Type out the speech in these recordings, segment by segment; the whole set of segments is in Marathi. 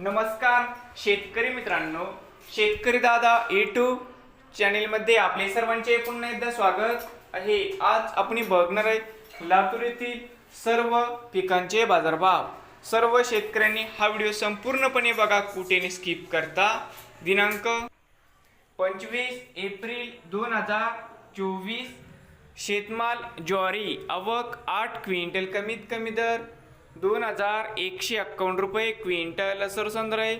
नमस्कार शेतकरी मित्रांनो. शेतकरी दादा यूट्यूब चॅनेलमध्ये आपले सर्वांचे पुन्हा एकदा स्वागत आहे. आज आपण बघणार आहे लातूर येथील सर्व पिकांचे बाजारभाव. सर्व शेतकऱ्यांनी हा व्हिडिओ संपूर्णपणे बघा कुठेने स्किप करता. दिनांक पंचवीस एप्रिल दोन हजार चोवीस. शेतमाल ज्वारी आवक आठ क्विंटल कमीत कमी दर दोन हजार एकशे अक्कावन्न रुपये क्विंटल. सरसंद्र आहे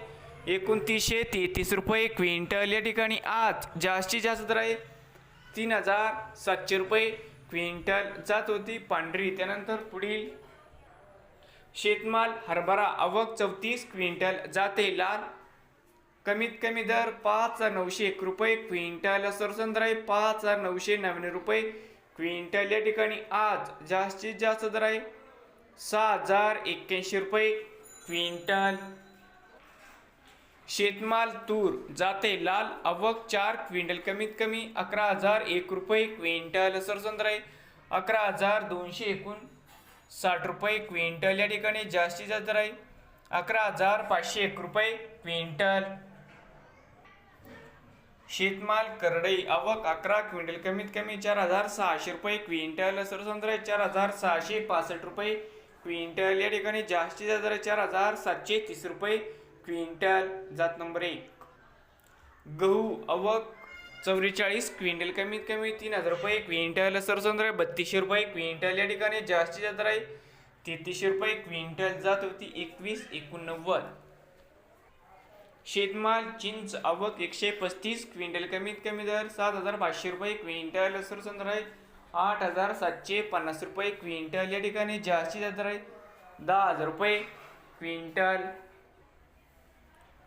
एकोणतीसशे तेहतीस रुपये क्विंटल. या ठिकाणी आज जास्तीत जास्त दर आहे तीन हजार सातशे रुपये क्विंटल जात होती पांढरी. त्यानंतर पुढील शेतमाल हरभरा आवक चौतीस क्विंटल जाते. लाल कमीत कमी दर पाच हजार नऊशे एक रुपये क्विंटल. सरसंद्र आहे पाच हजार नऊशे नव्याण्णव रुपये क्विंटल. या ठिकाणी आज जास्तीत जास्त दर आहे सहा हजार एक्क्याऐंशी रुपये. क्विंटल. शेतमाल तूर जाते लाल अवक चार क्विंटल कमीत कमी अकरा हजार एक रुपये. क्विंटल सरसंद्राई अकरा हजार दोनशे एकूण साठ रुपये. क्विंटल या ठिकाणी जास्तीत जास्त दर अकरा हजार पाचशे एक रुपये. क्विंटल. शेतमाल करडई आवक अकरा क्विंटल कमीत कमी चार हजार सहाशे रुपये. क्विंटल सरसंद्राई चार हजार सहाशे पासष्ट रुपये. क्विंटल या ठिकाणी जास्तीत जास्त दर चार हजार सातशे तीस रुपये. क्विंटल जात नंबर एक. गहू अवक चौवेचाळीस क्विंटल कमीत कमी तीन हजार रुपये. क्विंटल सरसंद्र बत्तीसशे रुपये. क्विंटल या ठिकाणी जास्तीत जास्त दर आहे तेहतीसशे रुपये. क्विंटल जात होती एकवीस एकोणनव्वद. शेतमाल चिंच आवक एकशे पस्तीस क्विंटल कमीत कमी दर सात हजार पाचशे रुपये. क्विंटल सरसंद्र आहे आठ हजार सातशे पन्नास रुपये क्विंटल. या ठिकाणी जास्तीत जास्त आहे दहा हजार रुपये क्विंटल.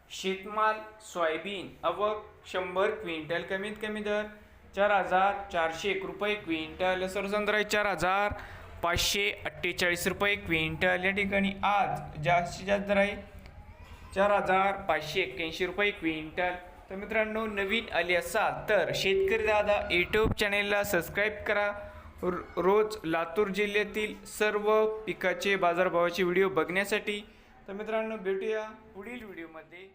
शेतमाल सोयाबीन अवक शंभर क्विंटल. कमीत कमी दर चार हजार चारशे एक रुपये क्विंटल. सरसंद्र आहे चार हजार पाचशे अठ्ठेचाळीस रुपये क्विंटल. या ठिकाणी आज जास्तीत जास्त दर आहे चार हजार पाचशे एक्क्याऐंशी रुपये क्विंटल. तर मित्रांनो नवीन आले असाल तर शेतकरी दादा यूट्यूब चॅनेलला सबस्क्राईब करा. रोज लातूर जिल्ह्यातील सर्व पिकाचे बाजारभावाचे व्हिडिओ बघण्यासाठी. तर मित्रांनो भेटूया पुढील व्हिडिओमध्ये.